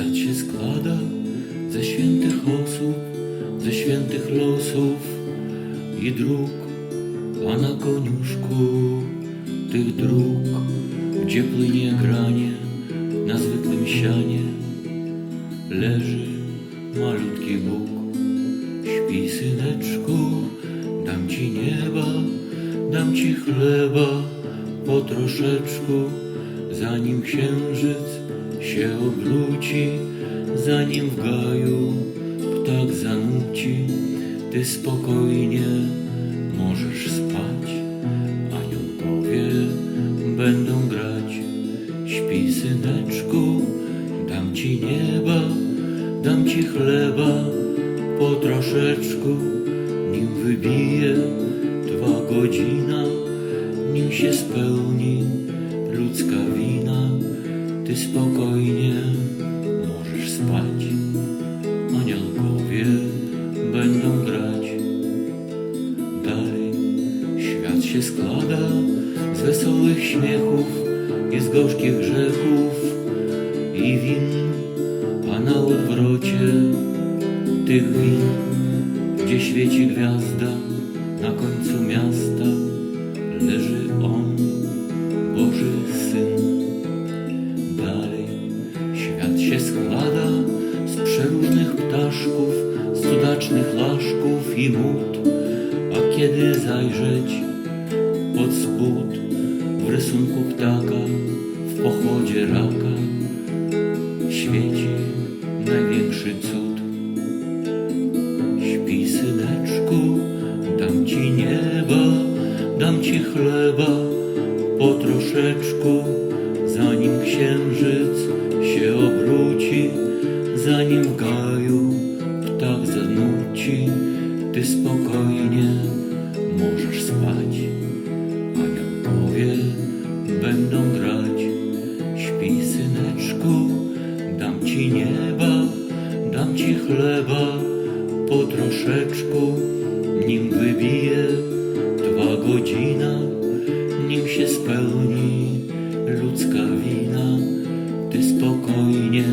Świat się składa ze świętych osób, ze świętych losów i dróg, a na koniuszku tych dróg, gdzie płynie granie na zwykłym sianie, leży malutki Bóg. Śpi syneczku, dam ci nieba, dam ci chleba po troszeczku, zanim księżyc się obróci, zanim w gaju ptak zanuci, ty spokojnie możesz spać, aniołkowie będą grać. Śpi syneczku, dam ci nieba, dam ci chleba. Po troszeczku, nim wybije twa godzina, nim się spełni ludzka wina, ty spokojnie możesz spać. Anielkowie będą grać. Dalej świat się składa z wesołych śmiechów i z gorzkich grzechów i win, a na odwrocie tych win, gdzie świeci gwiazda na końcu miasta, leży on, ptaszków, z cudacznych laszków i mód, a kiedy zajrzeć pod spód w rysunku ptaka, w pochodzie raka, świeci największy cud. Śpi syneczku, dam ci nieba, dam ci chleba po troszeczku, zanim księżyc się obróci, zanim ptak zanuci, ty spokojnie możesz spać. Aniołkowie będą grać, śpi syneczku, dam ci nieba, dam ci chleba. Po troszeczku, nim wybije twa godzina, nim się spełni ludzka wina, ty spokojnie